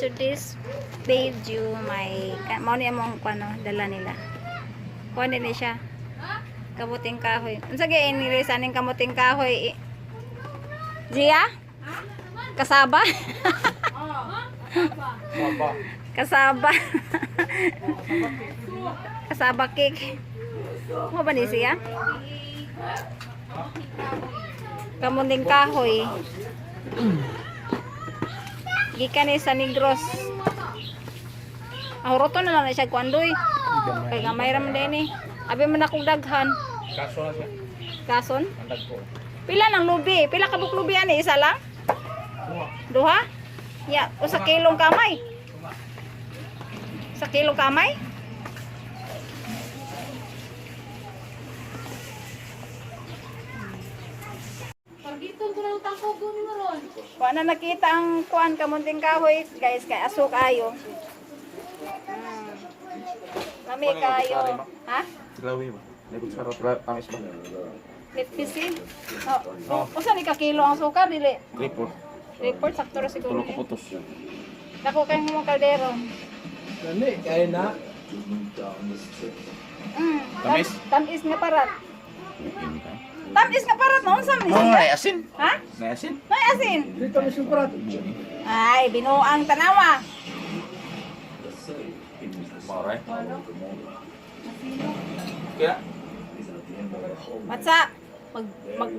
to this video may ka- mao ni among kuno dala nila. Kuha ni siya. Kamuting kahoy. Unsa gyud ini saning kamuting kahoy? Gia? Kasaba? Kasaba. Kasaba. Cake. Mo ba ni siya? Kamuting kahoy gikan ni sa Negros. Ang roto na lang na siya kuandoy kay gamay ra man din eh. Abi man akong daghan. Kaso na siya. kason? Pila ng lubi? Pila ka buk lubi ani? Isa lang? Duha? Ya usa kilong kamay? Sa kilong kamay Pagito ko lang tangko gumi mo ron. Kuha na nakita ang kuan kamunting kahoy, guys, kay aso kayo. Mm. Lami kayo. Ha? Grabe ba? Lebot sa rot tamis ba? Litpisin? Oh, oh. Usa ni ka kilo ang suka dili. Report. Report sakto ra siguro. Tulog ko putos. Dako kay mo kaldero. Gani, kaya na. Mm. Tamis? Tam- Tamis nga parat. Tamis nga parat mo unsa man Oh, siya? ay asin. Ha? May asin. May asin. Dito may sumpurat. Ay, binuang tanawa. Maray. Kaya Matsa. Mag mag